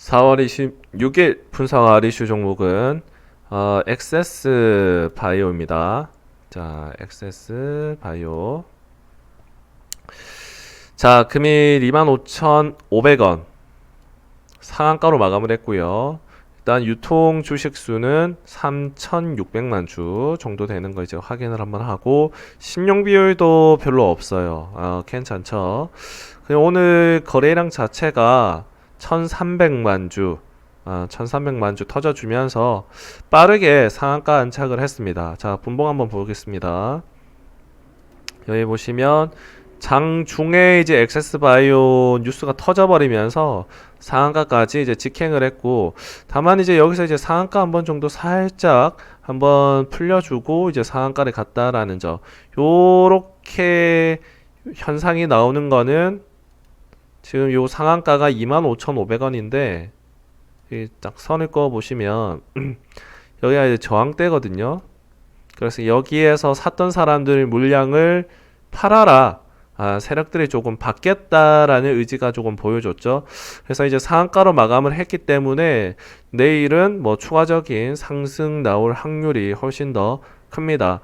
4월 26일 분석할 이슈 종목은 어, 엑세스 바이오입니다. 자, 엑세스 바이오. 자, 금일 25,500원 상한가로 마감을 했고요. 일단 유통 주식 수는 3,600만 주 정도 되는 거 이제 확인을 한번 하고 신용 비율도 별로 없어요. 어, 괜찮죠? 오늘 거래량 자체가 1,300만 주, 아, 1,300만 주 터져주면서 빠르게 상한가 안착을 했습니다. 자, 분봉 한번 보겠습니다. 여기 보시면 장중에 이제 엑세스 바이오 뉴스가 터져버리면서 상한가까지 이제 직행을 했고 다만 이제 여기서 이제 상한가 한 번 정도 살짝 한번 풀려주고 이제 상한가를 갔다라는 점 요렇게 현상이 나오는 거는 지금 요 상한가가 25,500원인데 딱 선을 그어 보시면 여기가 이제 저항대거든요. 그래서 여기에서 샀던 사람들 물량을 팔아라. 아, 세력들이 조금 바뀌었다라는 의지가 조금 보여줬죠. 그래서 이제 상한가로 마감을 했기 때문에 내일은 뭐 추가적인 상승 나올 확률이 훨씬 더 큽니다.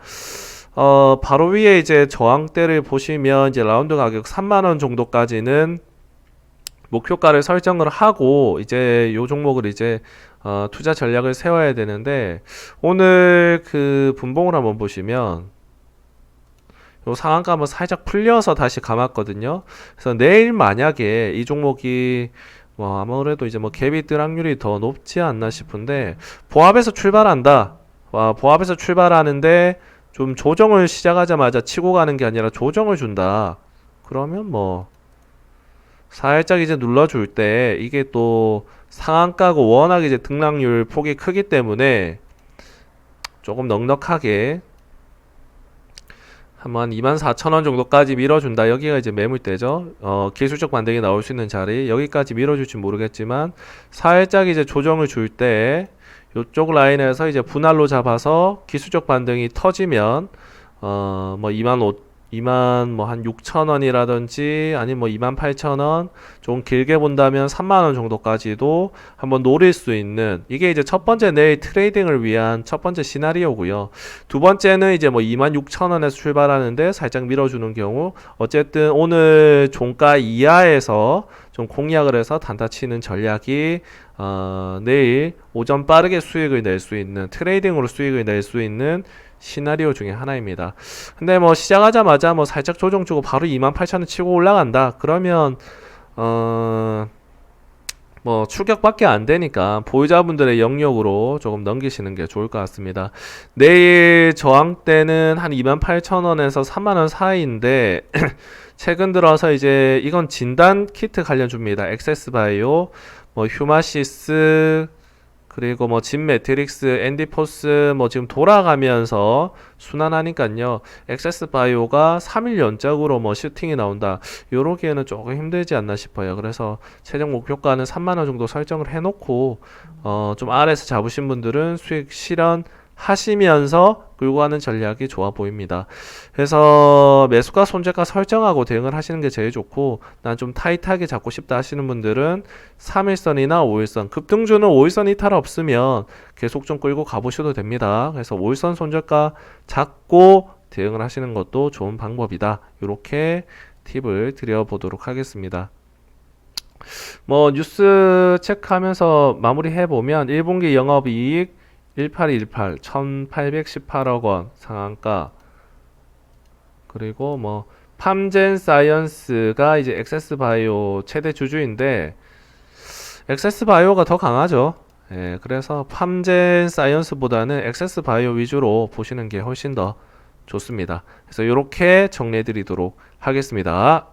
어, 바로 위에 이제 저항대를 보시면 이제 라운드 가격 3만원 정도까지는 목표가를 설정을 하고 이제 요 종목을 이제 어, 투자 전략을 세워야 되는데 오늘 그 분봉을 한번 보시면 요 상한가 한번 살짝 풀려서 다시 감았거든요. 그래서 내일 만약에 이 종목이 뭐 아무래도 이제 뭐 갭이 뜰 확률이 더 높지 않나 싶은데 보합에서 출발한다. 와, 보합에서 출발하는데 좀 조정을 시작하자마자 치고 가는 게 아니라 조정을 준다. 그러면 뭐 살짝 이제 눌러줄 때 이게 또 상한가고 워낙 이제 등락률 폭이 크기 때문에 조금 넉넉하게 한번 24,000원 정도까지 밀어준다. 여기가 이제 매물대죠. 어, 기술적 반등이 나올 수 있는 자리. 여기까지 밀어줄지 모르겠지만 살짝 이제 조정을 줄때 요쪽 라인에서 이제 분할로 잡아서 기술적 반등이 터지면 어, 뭐 2만 5 2만 뭐 한 6천 원이라든지 아니면 뭐 2만 8천 원, 좀 길게 본다면 3만 원 정도까지도 한번 노릴 수 있는 이게 이제 첫 번째 내일 트레이딩을 위한 첫 번째 시나리오고요. 두 번째는 이제 뭐 2만 6천 원에서 출발하는데 살짝 밀어주는 경우 어쨌든 오늘 종가 이하에서 좀 공략을 해서 단타 치는 전략이 어, 내일 오전 빠르게 수익을 낼 수 있는 트레이딩으로 수익을 낼 수 있는 시나리오 중에 하나입니다. 근데 뭐 시작하자마자 뭐 살짝 조정 주고 바로 28,000원 치고 올라간다. 그러면 어 뭐 출격밖에 안 되니까 보유자분들의 영역으로 조금 넘기시는 게 좋을 것 같습니다. 내일 저항대는 한 28,000원에서 3만원 사이인데 최근 들어서 이제 이건 진단 키트 관련 줍니다. 엑세스 바이오, 뭐 휴마시스 그리고 뭐 진 매트릭스, 앤디포스 뭐 지금 돌아가면서 순환하니까요. 엑세스 바이오가 3일 연적으로 뭐 슈팅이 나온다. 요러기에는 조금 힘들지 않나 싶어요. 그래서 최종 목표가는 3만 원 정도 설정을 해 놓고 어 좀 아래에서 잡으신 분들은 수익 실현 하시면서 끌고 가는 전략이 좋아 보입니다. 그래서 매수가 손절가 설정하고 대응을 하시는 게 제일 좋고 난 좀 타이트하게 잡고 싶다 하시는 분들은 3일선이나 5일선 급등주는 5일선 이탈 없으면 계속 좀 끌고 가보셔도 됩니다. 그래서 5일선 손절가 잡고 대응을 하시는 것도 좋은 방법이다. 이렇게 팁을 드려보도록 하겠습니다. 뭐 뉴스 체크하면서 마무리해 보면 1분기 영업이익 1818 1818억 원 상한가 그리고 뭐 팜젠 사이언스가 이제 엑세스 바이오 최대 주주인데 엑세스 바이오가 더 강하죠. 예, 그래서 팜젠 사이언스보다는 엑세스 바이오 위주로 보시는 게 훨씬 더 좋습니다. 그래서 이렇게 정리해 드리도록 하겠습니다.